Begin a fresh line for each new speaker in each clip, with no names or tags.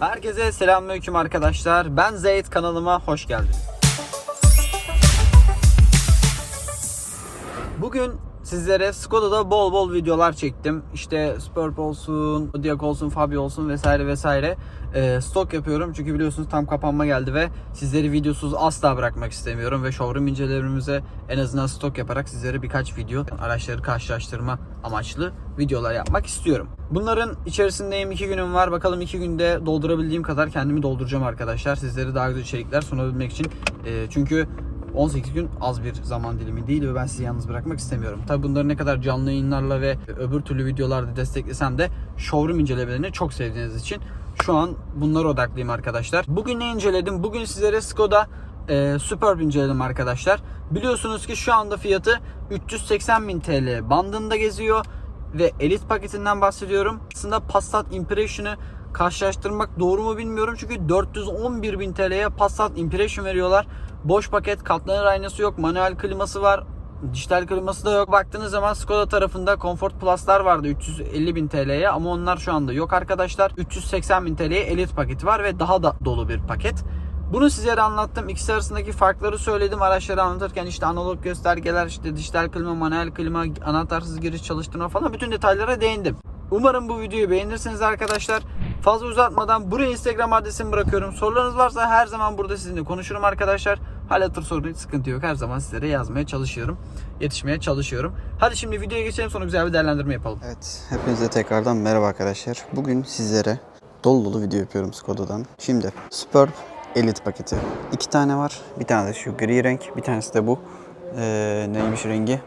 Herkese selamünaleyküm arkadaşlar. Ben Zeyt kanalıma hoş geldiniz. Bugün sizlere Skoda'da bol bol videolar çektim. İşte Superb olsun, Kodiaq olsun, Fabia olsun vesaire vesaire. Ee, stok yapıyorum çünkü biliyorsunuz tam kapanma geldi ve sizleri videosuz asla bırakmak istemiyorum ve showroom incelerimize en azından stok yaparak sizlere birkaç video araçları karşılaştırma amaçlı videolar yapmak istiyorum. Bunların içerisindeyim iki günüm var. Bakalım iki günde doldurabildiğim kadar kendimi dolduracağım arkadaşlar. Sizlere daha güzel içerikler sunabilmek için. Ee, çünkü 18 gün az bir zaman dilimi değil ve ben sizi yalnız bırakmak istemiyorum. Tabi bunları ne kadar canlı yayınlarla ve öbür türlü videolarda desteklesem de showroom incelemelerini çok sevdiğiniz için şu an bunlara odaklıyım arkadaşlar. Bugün ne inceledim? Bugün sizlere Skoda e, Superb inceledim arkadaşlar. Biliyorsunuz ki şu anda fiyatı 380 bin TL bandında geziyor ve elit paketinden bahsediyorum. Aslında Passat Impression'ı karşılaştırmak doğru mu bilmiyorum çünkü 411 bin TL'ye Passat Impression veriyorlar. Boş paket, katlanır aynası yok, manuel kliması var, dijital kliması da yok. Baktığınız zaman Skoda tarafında Comfort Plus'lar vardı 350 bin TL'ye ama onlar şu anda yok arkadaşlar. 380 bin TL'ye elit paketi var ve daha da dolu bir paket. Bunu sizlere anlattım. İkisi arasındaki farkları söyledim araçları anlatırken işte analog göstergeler, işte dijital klima, manuel klima, anahtarsız giriş çalıştırma falan bütün detaylara değindim. Umarım bu videoyu beğenirsiniz arkadaşlar. Fazla uzatmadan buraya Instagram adresimi bırakıyorum. Sorularınız varsa her zaman burada sizinle konuşurum arkadaşlar. Hal hatır sorun hiç sıkıntı yok. Her zaman sizlere yazmaya çalışıyorum. Yetişmeye çalışıyorum. Hadi şimdi videoya geçelim sonra güzel bir değerlendirme yapalım.
Evet, hepinize tekrardan merhaba arkadaşlar. Bugün sizlere dolu dolu video yapıyorum Skoda'dan. Şimdi Superb Elite paketi. İki tane var. Bir tane de şu gri renk, bir tanesi de bu. Ee, neymiş rengi?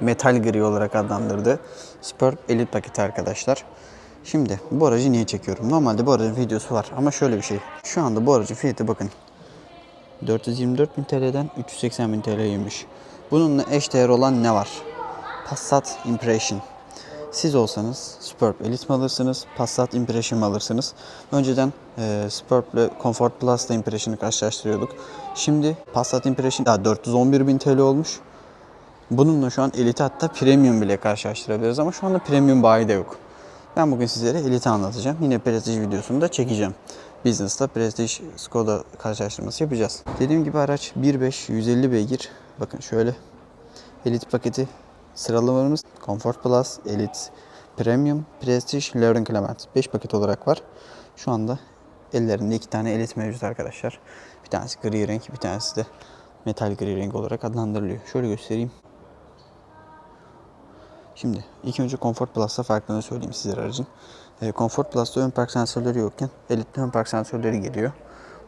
Metal gri olarak adlandırdı. Superb Elite paketi arkadaşlar. Şimdi bu aracı niye çekiyorum? Normalde bu aracın videosu var ama şöyle bir şey. Şu anda bu aracın fiyatı bakın 424 bin TL'den 380 bin TL'ymiş. Bununla eşdeğer olan ne var? Passat Impression. Siz olsanız Superb Elite mi alırsınız, Passat Impression mi alırsınız? Önceden e, Superb ile Comfort Plus'la Impression'ı karşılaştırıyorduk. Şimdi Passat Impression daha 411 bin TL olmuş. Bununla şu an Elite hatta Premium bile karşılaştırabiliriz ama şu anda Premium bayi de yok. Ben bugün sizlere Elite anlatacağım. Yine Prestige videosunu da çekeceğim. Business'ta Prestige Skoda karşılaştırması yapacağız. Dediğim gibi araç 1.5 150 beygir. Bakın şöyle Elite paketi sıralamalarımız Comfort Plus, Elite, Premium, Prestige, Lauren Clement. 5 paket olarak var. Şu anda ellerinde iki tane Elite mevcut arkadaşlar. Bir tanesi gri renk, bir tanesi de metal gri renk olarak adlandırılıyor. Şöyle göstereyim. Şimdi ilk önce Comfort Plus'ta farklarını söyleyeyim sizlere aracın. E, Comfort Plus'ta ön park sensörleri yokken Elite'de ön park sensörleri geliyor.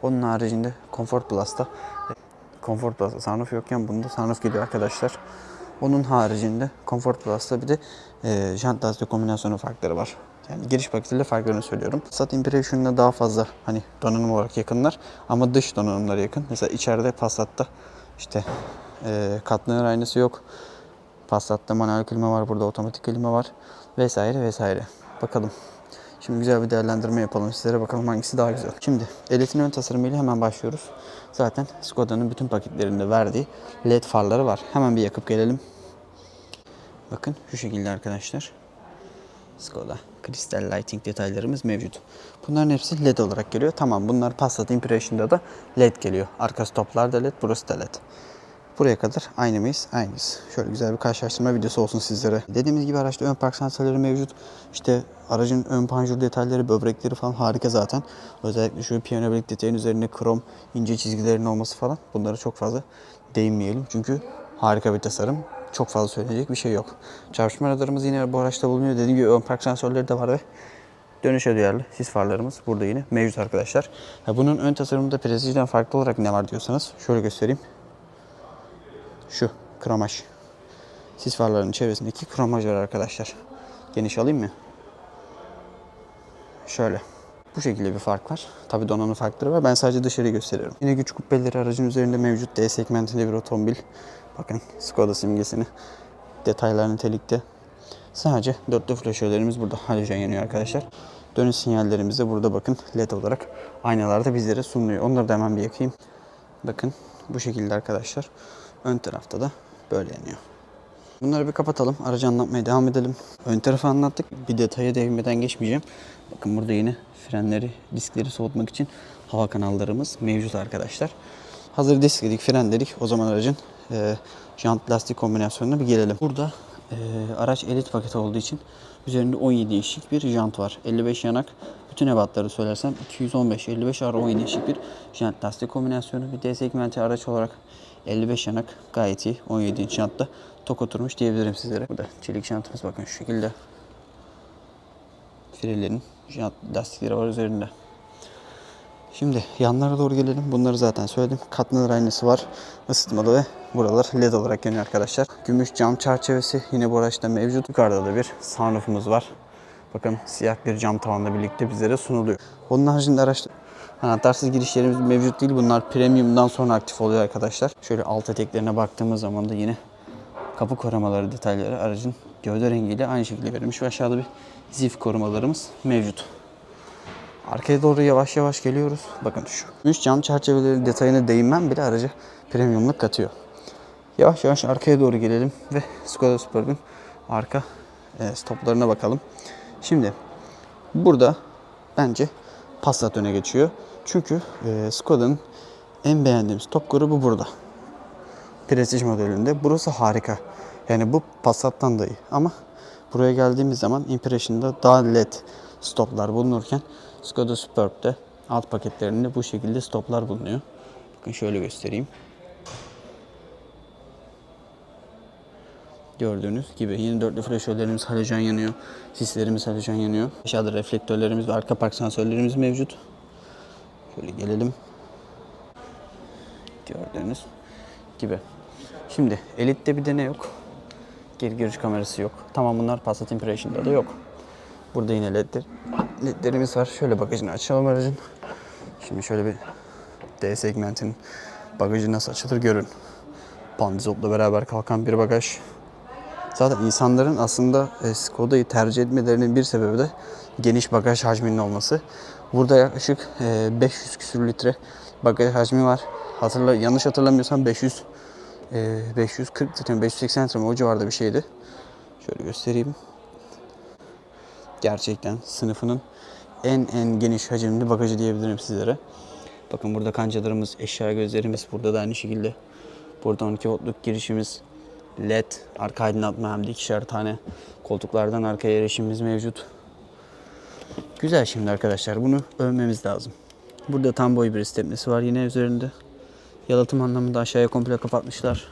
Onun haricinde Comfort Plus'ta Comfort Plus'ta sunroof yokken bunda sunroof geliyor arkadaşlar. Onun haricinde Comfort Plus'ta bir de e, jant lastik kombinasyonu farkları var. Yani giriş paketiyle farklarını söylüyorum. Passat Impression'la daha fazla hani donanım olarak yakınlar ama dış donanımlara yakın. Mesela içeride Passat'ta işte e, katlanır aynası yok. Passat'ta manuel klima var, burada otomatik klima var vesaire vesaire. Bakalım. Şimdi güzel bir değerlendirme yapalım sizlere bakalım hangisi daha güzel. Şimdi Elite'in ön tasarımıyla hemen başlıyoruz. Zaten Skoda'nın bütün paketlerinde verdiği LED farları var. Hemen bir yakıp gelelim. Bakın şu şekilde arkadaşlar. Skoda Crystal Lighting detaylarımız mevcut. Bunların hepsi LED olarak geliyor. Tamam bunlar Passat Impression'da da LED geliyor. Arka stoplar da LED, burası da LED. Buraya kadar aynı mıyız? Aynıyız. Şöyle güzel bir karşılaştırma videosu olsun sizlere. Dediğimiz gibi araçta ön park sensörleri mevcut. İşte aracın ön panjur detayları, böbrekleri falan harika zaten. Özellikle şu piyano bilek detayın üzerine krom, ince çizgilerin olması falan. Bunlara çok fazla değinmeyelim. Çünkü harika bir tasarım. Çok fazla söyleyecek bir şey yok. Çarpışma radarımız yine bu araçta bulunuyor. Dediğim gibi ön park sensörleri de var ve dönüşe duyarlı sis farlarımız burada yine mevcut arkadaşlar. Bunun ön tasarımında Prestige'den farklı olarak ne var diyorsanız şöyle göstereyim. Şu kromaj. Sis farlarının çevresindeki kromaj var arkadaşlar. Geniş alayım mı? Şöyle. Bu şekilde bir fark var. Tabi donanım farkları var. Ben sadece dışarıyı gösteriyorum. Yine güç kubbeleri aracın üzerinde mevcut. D segmentinde bir otomobil. Bakın Skoda simgesini. Detaylar nitelikte. Sadece dörtlü flaşörlerimiz burada halojen yanıyor arkadaşlar. Dönüş sinyallerimiz de burada bakın led olarak aynalarda bizlere sunuluyor. Onları da hemen bir yakayım. Bakın bu şekilde arkadaşlar. Ön tarafta da böyle yanıyor. Bunları bir kapatalım. Aracı anlatmaya devam edelim. Ön tarafı anlattık. Bir detaya değinmeden geçmeyeceğim. Bakın burada yine frenleri, diskleri soğutmak için hava kanallarımız mevcut arkadaşlar. Hazır disk dedik, fren dedik. O zaman aracın e, jant lastik kombinasyonuna bir gelelim. Burada e, araç elit paketi olduğu için üzerinde 17 inçlik bir jant var. 55 yanak. Bütün ebatları söylersem 215 55 artı 17 inçlik bir jant lastik kombinasyonu. Bir D segmenti araç olarak 55 yanak gayet iyi. 17 inç jantta tok oturmuş diyebilirim sizlere. Burada çelik jantımız bakın şu şekilde. Frelerin jant lastikleri var üzerinde. Şimdi yanlara doğru gelelim. Bunları zaten söyledim. Katlanır aynası var. Isıtmalı ve buralar led olarak yanıyor arkadaşlar. Gümüş cam çerçevesi yine bu araçta mevcut. Yukarıda da bir sunroofumuz var. Bakın siyah bir cam tavanla birlikte bizlere sunuluyor. Onun haricinde araçta anahtarsız girişlerimiz mevcut değil. Bunlar premiumdan sonra aktif oluyor arkadaşlar. Şöyle alt eteklerine baktığımız zaman da yine kapı korumaları detayları aracın gövde rengiyle aynı şekilde verilmiş ve aşağıda bir zif korumalarımız mevcut. Arkaya doğru yavaş yavaş geliyoruz. Bakın şu. Üç cam çerçeveleri detayına değinmem bile araca premiumluk katıyor. Yavaş yavaş arkaya doğru gelelim ve Skoda Superb'in arka e, stoplarına bakalım. Şimdi burada bence Passat öne geçiyor. Çünkü e, Skoda'nın en beğendiğim stop grubu burada. Prestige modelinde. Burası harika. Yani bu Passat'tan da iyi. Ama buraya geldiğimiz zaman Impression'da daha led stoplar bulunurken Skoda Superb'de alt paketlerinde bu şekilde stoplar bulunuyor. Bakın şöyle göstereyim. Gördüğünüz gibi yeni dörtlü flaşörlerimiz halojen yanıyor. Sislerimiz halojen yanıyor. Aşağıda reflektörlerimiz ve arka park sensörlerimiz mevcut. Şöyle gelelim. Gördüğünüz gibi. Şimdi Elite'de bir de ne yok? Geri görüş kamerası yok. Tamam bunlar Passat Impression'da da yok. Burada yine ledler, ledlerimiz var. Şöyle bagajını açalım aracın. Şimdi şöyle bir D segmentin bagajı nasıl açılır görün. Pandizot'la beraber kalkan bir bagaj. Zaten insanların aslında e, Skoda'yı tercih etmelerinin bir sebebi de geniş bagaj hacminin olması. Burada yaklaşık e, 500 küsür litre bagaj hacmi var. Hatırla, yanlış hatırlamıyorsam 500 e, 540 litre mi 580 litre o civarda bir şeydi. Şöyle göstereyim. Gerçekten sınıfının en en geniş hacimli bagajı diyebilirim sizlere. Bakın burada kancalarımız, eşya gözlerimiz burada da aynı şekilde. Burada 12 voltluk girişimiz, led, arka aydınlatma hem de ikişer tane koltuklardan arkaya erişimimiz mevcut. Güzel şimdi arkadaşlar bunu övmemiz lazım. Burada tam boy bir stepnesi var yine üzerinde. Yalıtım anlamında aşağıya komple kapatmışlar.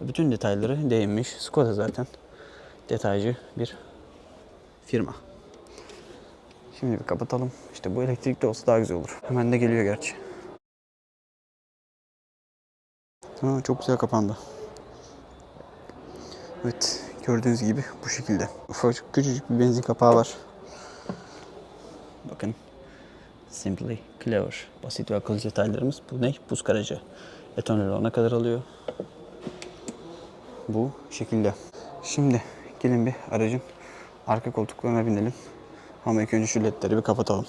Bütün detayları değinmiş. Skoda zaten detaycı bir firma. Şimdi bir kapatalım. İşte bu elektrikli olsa daha güzel olur. Hemen de geliyor gerçi. Ha, çok güzel kapandı. Evet gördüğünüz gibi bu şekilde. Ufacık küçücük bir benzin kapağı var. Bakın. Simply clever. Basit ve akılcı detaylarımız. Bu ne? Buz karacı. Etanol ona kadar alıyor. Bu şekilde. Şimdi gelin bir aracın arka koltuklarına binelim. Ama ilk önce şu ledleri bir kapatalım.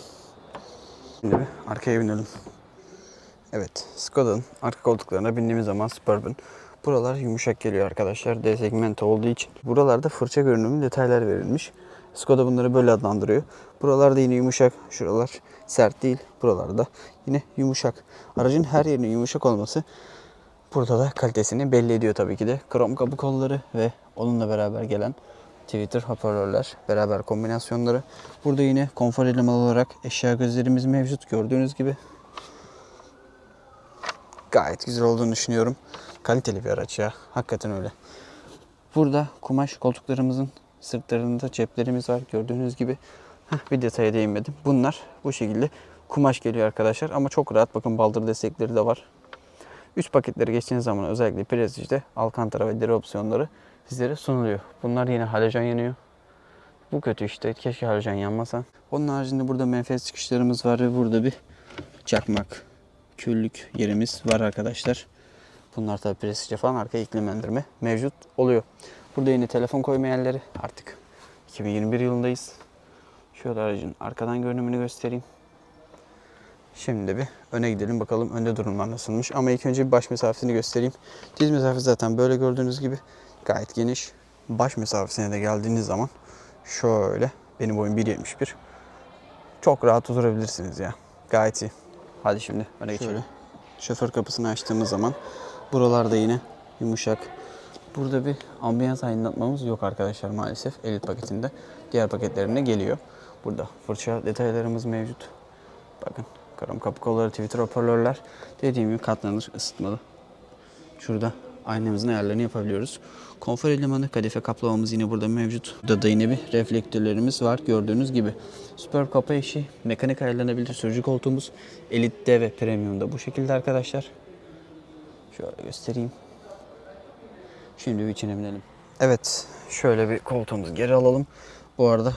Şimdi bir arkaya binelim. Evet, Skoda'nın arka koltuklarına bindiğimiz zaman Superb'ın buralar yumuşak geliyor arkadaşlar. D segmenti olduğu için. Buralarda fırça görünümlü detaylar verilmiş. Skoda bunları böyle adlandırıyor. Buralarda yine yumuşak, şuralar sert değil. Buralarda yine yumuşak. Aracın her yerinin yumuşak olması burada da kalitesini belli ediyor tabii ki de. Krom kapı kolları ve onunla beraber gelen Twitter hoparlörler, beraber kombinasyonları. Burada yine konfor elemanı olarak eşya gözlerimiz mevcut gördüğünüz gibi. Gayet güzel olduğunu düşünüyorum. Kaliteli bir araç ya. Hakikaten öyle. Burada kumaş koltuklarımızın sırtlarında ceplerimiz var gördüğünüz gibi. Heh, bir detaya değinmedim. Bunlar bu şekilde kumaş geliyor arkadaşlar ama çok rahat. Bakın baldır destekleri de var. Üst paketleri geçtiğiniz zaman özellikle Prestige'de Alcantara ve deri opsiyonları sizlere sunuluyor. Bunlar yine halojen yanıyor. Bu kötü işte. Keşke halojen yanmasa. Onun haricinde burada menfez çıkışlarımız var ve burada bir çakmak, küllük yerimiz var arkadaşlar. Bunlar tabi Prestige falan arka iklimlendirme mevcut oluyor. Burada yine telefon koyma yerleri artık 2021 yılındayız. Şöyle aracın arkadan görünümünü göstereyim. Şimdi bir öne gidelim bakalım önde durumlar nasılmış. Ama ilk önce bir baş mesafesini göstereyim. Diz mesafesi zaten böyle gördüğünüz gibi Gayet geniş. Baş mesafesine de geldiğiniz zaman şöyle benim boyum 1.71. Çok rahat oturabilirsiniz ya. Gayet iyi. Hadi şimdi öne geçelim. Şoför kapısını açtığımız zaman buralarda yine yumuşak. Burada bir ambiyans aydınlatmamız yok arkadaşlar maalesef Elite paketinde. Diğer paketlerinde geliyor. Burada fırça detaylarımız mevcut. Bakın krom kapı kolları, Twitter hoparlörler. Dediğim gibi katlanır, ısıtmalı. Şurada aynamızın ayarlarını yapabiliyoruz. Konfor elemanı kadife kaplamamız yine burada mevcut. Burada da yine bir reflektörlerimiz var gördüğünüz gibi. Superb kapı eşi, mekanik ayarlanabilir sürücü koltuğumuz. Elite ve Premium'da bu şekilde arkadaşlar. Şöyle göstereyim. Şimdi bir içine binelim. Evet, şöyle bir koltuğumuzu geri alalım. Bu arada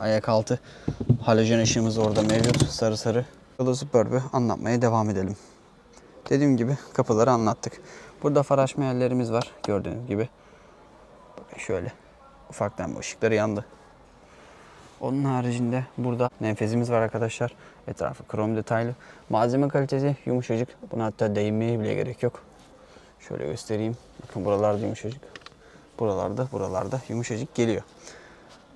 ayak altı halojen ışığımız orada mevcut sarı sarı. Burada Superb'ü anlatmaya devam edelim. Dediğim gibi kapıları anlattık. Burada far açma yerlerimiz var gördüğünüz gibi. Şöyle ufaktan bu ışıkları yandı. Onun haricinde burada menfezimiz var arkadaşlar. Etrafı krom detaylı. Malzeme kalitesi yumuşacık. Buna hatta değinmeye bile gerek yok. Şöyle göstereyim. Bakın buralarda yumuşacık. Buralarda, buralarda yumuşacık geliyor.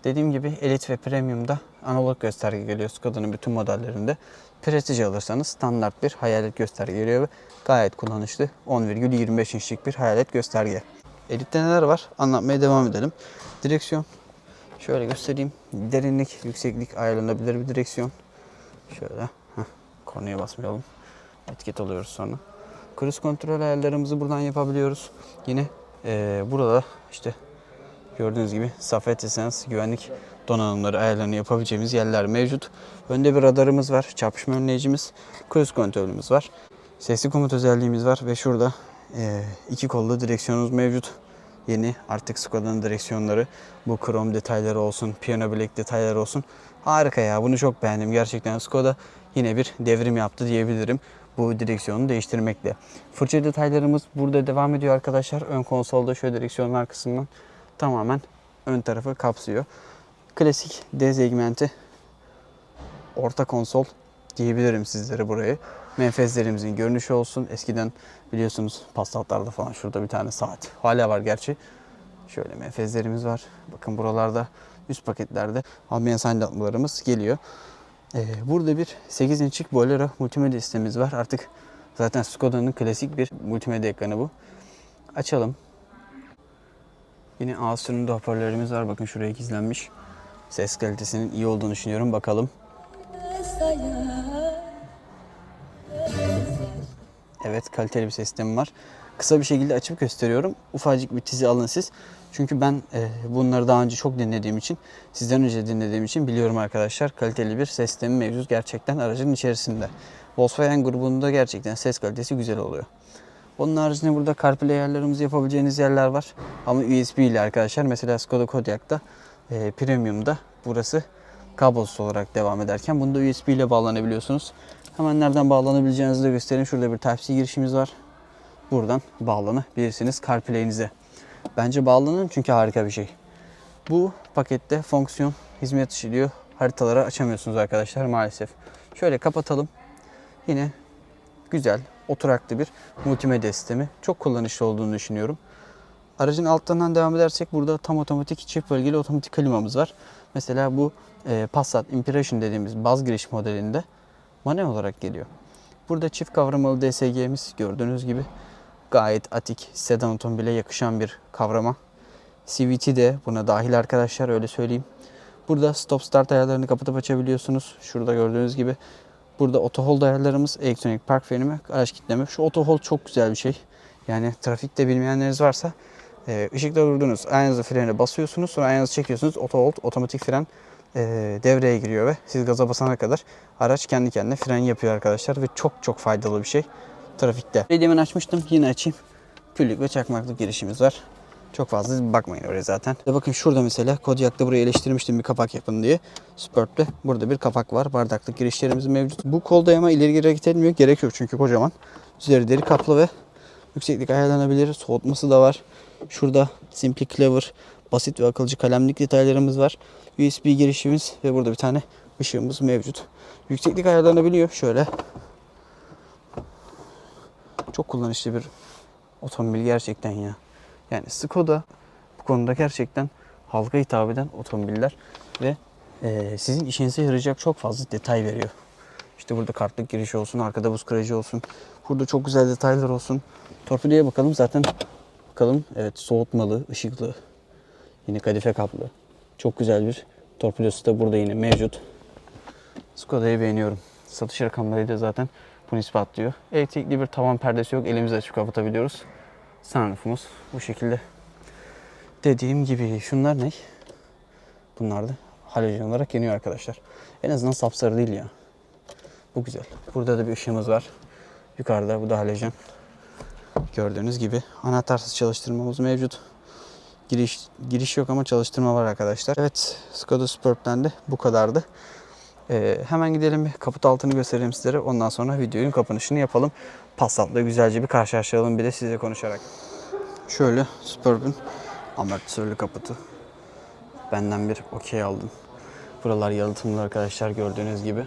Dediğim gibi Elite ve Premium'da analog gösterge geliyor Skoda'nın bütün modellerinde. Prestige alırsanız standart bir hayalet gösterge geliyor ve gayet kullanışlı 10,25 inçlik bir hayalet gösterge. Elite'de neler var? Anlatmaya devam edelim. Direksiyon. Şöyle göstereyim. Derinlik, yükseklik ayarlanabilir bir direksiyon. Şöyle. Heh, kornaya basmayalım. Etiket alıyoruz sonra. Cruise kontrol ayarlarımızı buradan yapabiliyoruz. Yine eee, burada işte gördüğünüz gibi Safety Sense güvenlik donanımları ayarlarını yapabileceğimiz yerler mevcut. Önde bir radarımız var, çarpışma önleyicimiz, cruise kontrolümüz var. Sesli komut özelliğimiz var ve şurada eee, iki kollu direksiyonumuz mevcut. Yeni artık Skoda'nın direksiyonları bu krom detayları olsun, piyano bilek detayları olsun. Harika ya bunu çok beğendim. Gerçekten Skoda yine bir devrim yaptı diyebilirim bu direksiyonu değiştirmekle. Fırça detaylarımız burada devam ediyor arkadaşlar. Ön konsolda şöyle direksiyonun arkasından tamamen ön tarafı kapsıyor. Klasik D segmenti orta konsol diyebilirim sizlere burayı. Menfezlerimizin görünüşü olsun. Eskiden biliyorsunuz Passat'larda falan şurada bir tane saat. Hala var gerçi. Şöyle menfezlerimiz var. Bakın buralarda üst paketlerde ambiyans aydınlatmalarımız geliyor. Ee, burada bir 8 inçlik Bolero multimedya sistemimiz var. Artık zaten Skoda'nın klasik bir multimedya ekranı bu. Açalım. Yine ağız sürümünde hoparlörlerimiz var. Bakın şuraya gizlenmiş. Ses kalitesinin iyi olduğunu düşünüyorum. Bakalım. Evet kaliteli bir ses sistemi var. Kısa bir şekilde açıp gösteriyorum. Ufacık bir tizi alın siz. Çünkü ben e, bunları daha önce çok dinlediğim için, sizden önce dinlediğim için biliyorum arkadaşlar. Kaliteli bir ses sistemi mevcut gerçekten aracın içerisinde. Volkswagen grubunda gerçekten ses kalitesi güzel oluyor. Onun haricinde burada CarPlay ayarlarımızı yapabileceğiniz yerler var. Ama USB ile arkadaşlar. Mesela Skoda Kodiaq'ta e, Premium'da burası kablosuz olarak devam ederken bunda USB ile bağlanabiliyorsunuz. Hemen nereden bağlanabileceğinizi de göstereyim. Şurada bir Type-C girişimiz var. Buradan bağlanabilirsiniz CarPlay'inize. Bence bağlanın çünkü harika bir şey. Bu pakette fonksiyon hizmet işliyor. Haritaları açamıyorsunuz arkadaşlar maalesef. Şöyle kapatalım. Yine güzel, oturaklı bir multimedya sistemi. Çok kullanışlı olduğunu düşünüyorum. Aracın altından devam edersek burada tam otomatik çift bölgeli otomatik klimamız var. Mesela bu e, Passat Impression dediğimiz baz giriş modelinde manuel olarak geliyor. Burada çift kavramalı DSG'miz gördüğünüz gibi gayet atik, sedan otomobile yakışan bir kavrama. CVT de buna dahil arkadaşlar öyle söyleyeyim. Burada stop start ayarlarını kapatıp açabiliyorsunuz. Şurada gördüğünüz gibi. Burada auto hold ayarlarımız, elektronik park freni, araç kilitleme. Şu auto hold çok güzel bir şey. Yani trafikte bilmeyenleriniz varsa e, ışıkta durdunuz, ayağınızı frene basıyorsunuz, sonra ayağınızı çekiyorsunuz, auto hold, otomatik fren e, devreye giriyor ve siz gaza basana kadar araç kendi kendine fren yapıyor arkadaşlar ve çok çok faydalı bir şey trafikte. Demin açmıştım, yine açayım. Küllük ve çakmaklık girişimiz var. Çok fazla bakmayın oraya zaten. Ve bakın şurada mesela Kodiak'ta burayı eleştirmiştim bir kapak yapın diye. Superb'de burada bir kapak var. Bardaklık girişlerimiz mevcut. Bu kol dayama ileri geri hareket etmiyor. Gerek yok çünkü kocaman. Üzeri deri kaplı ve yükseklik ayarlanabilir. Soğutması da var. Şurada Simply Clever basit ve akılcı kalemlik detaylarımız var. USB girişimiz ve burada bir tane ışığımız mevcut. Yükseklik ayarlanabiliyor. Şöyle çok kullanışlı bir otomobil gerçekten ya. Yani Skoda bu konuda gerçekten halka hitap eden otomobiller ve e, sizin işinize yarayacak çok fazla detay veriyor. İşte burada kartlık giriş olsun, arkada buz kırıcı olsun. Burada çok güzel detaylar olsun. Torpidoya bakalım zaten. Bakalım evet soğutmalı, ışıklı. Yine kadife kaplı. Çok güzel bir torpidosu da burada yine mevcut. Skoda'yı beğeniyorum. Satış rakamları da zaten bunu ispatlıyor. Elektrikli bir tavan perdesi yok. Elimizle açıp kapatabiliyoruz. Sunroofumuz bu şekilde. Dediğim gibi şunlar ne? Bunlar da halojen olarak yanıyor arkadaşlar. En azından sapsarı değil ya. Bu güzel. Burada da bir ışığımız var. Yukarıda bu da halojen. Gördüğünüz gibi anahtarsız çalıştırmamız mevcut. Giriş giriş yok ama çalıştırma var arkadaşlar. Evet Skoda Superb'den de bu kadardı. Ee, hemen gidelim bir kaput altını göstereyim sizlere. Ondan sonra videonun kapanışını yapalım. Passat'la güzelce bir karşılaştıralım bir de size konuşarak. Şöyle Superb'ün amortisörlü kaputu. Benden bir okey aldım. Buralar yalıtımlı arkadaşlar gördüğünüz gibi.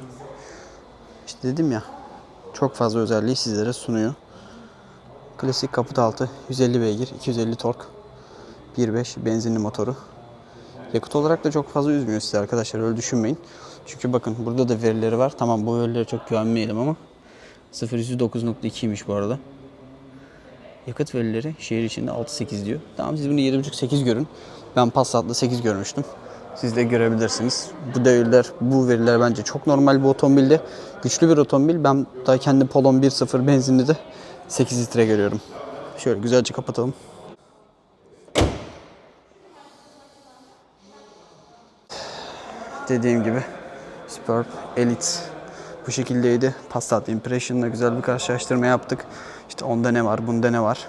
İşte dedim ya çok fazla özelliği sizlere sunuyor. Klasik kaput altı 150 beygir, 250 tork, 1.5 benzinli motoru. Yakıt olarak da çok fazla üzmüyor sizi arkadaşlar öyle düşünmeyin. Çünkü bakın burada da verileri var. Tamam bu verilere çok güvenmeyelim ama 0 9.2'ymiş bu arada. Yakıt verileri şehir içinde 6-8 diyor. Tamam siz bunu 7.5-8 görün. Ben Passat'la 8 görmüştüm. Siz de görebilirsiniz. Bu değerler, bu veriler bence çok normal bu otomobilde. Güçlü bir otomobil. Ben daha kendi Polo'm 1.0 benzinli de 8 litre görüyorum. Şöyle güzelce kapatalım. Dediğim gibi Superb Elite bu şekildeydi. Passat Impression'la güzel bir karşılaştırma yaptık. İşte onda ne var, bunda ne var.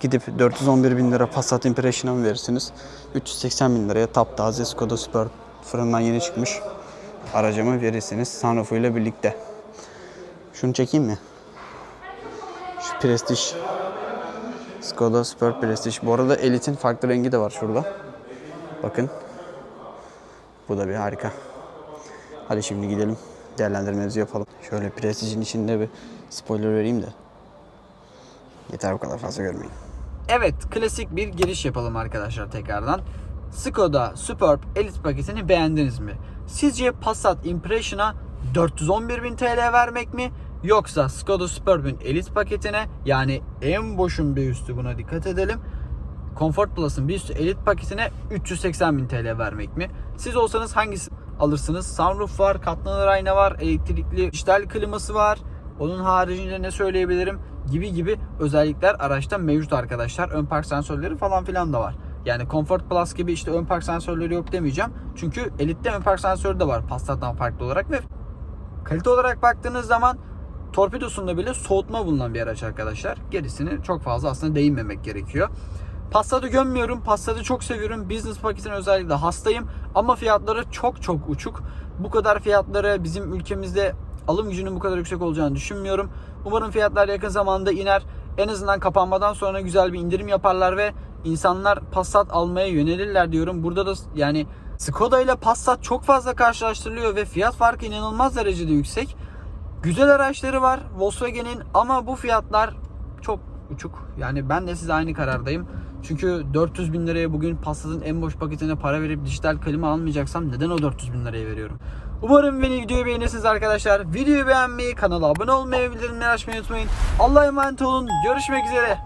Gidip 411 bin lira Passat Impression'a mı verirsiniz? 380 bin liraya taptaze Skoda Superb fırından yeni çıkmış aracımı verirsiniz sunroofu ile birlikte. Şunu çekeyim mi? Şu Prestige. Skoda Superb Prestige. Bu arada Elite'in farklı rengi de var şurada. Bakın. Bu da bir harika. Hadi şimdi gidelim. Değerlendirmemizi yapalım. Şöyle Prestige'in içinde bir spoiler vereyim de. Yeter bu kadar fazla görmeyin.
Evet, klasik bir giriş yapalım arkadaşlar tekrardan. Skoda Superb Elite paketini beğendiniz mi? Sizce Passat Impression'a 411.000 TL vermek mi? Yoksa Skoda Superb'ün Elite paketine yani en boşun bir üstü buna dikkat edelim. Comfort Plus'ın bir üstü Elite paketine 380.000 TL vermek mi? Siz olsanız hangisi alırsınız? Sunroof var, katlanır ayna var, elektrikli dijital kliması var. Onun haricinde ne söyleyebilirim? Gibi gibi özellikler araçta mevcut arkadaşlar. Ön park sensörleri falan filan da var. Yani Comfort Plus gibi işte ön park sensörleri yok demeyeceğim. Çünkü Elite'de ön park sensörü de var Passat'tan farklı olarak ve kalite olarak baktığınız zaman torpidosunda bile soğutma bulunan bir araç arkadaşlar. Gerisini çok fazla aslında değinmemek gerekiyor. Passat'ı gömmüyorum. Passat'ı çok seviyorum. Business paketine özellikle hastayım. Ama fiyatları çok çok uçuk. Bu kadar fiyatları bizim ülkemizde alım gücünün bu kadar yüksek olacağını düşünmüyorum. Umarım fiyatlar yakın zamanda iner. En azından kapanmadan sonra güzel bir indirim yaparlar ve insanlar Passat almaya yönelirler diyorum. Burada da yani Skoda ile Passat çok fazla karşılaştırılıyor ve fiyat farkı inanılmaz derecede yüksek. Güzel araçları var Volkswagen'in ama bu fiyatlar çok uçuk. Yani ben de size aynı karardayım. Çünkü 400 bin liraya bugün Passat'ın en boş paketine para verip dijital klima almayacaksam neden o 400 bin liraya veriyorum? Umarım beni videoyu beğenirsiniz arkadaşlar. Videoyu beğenmeyi, kanala abone olmayı, bildirimleri açmayı unutmayın. Allah'a emanet olun. Görüşmek üzere.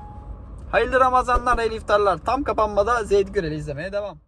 Hayırlı Ramazanlar, hayırlı iftarlar. Tam kapanmada Zeyd Gürel'i izlemeye devam.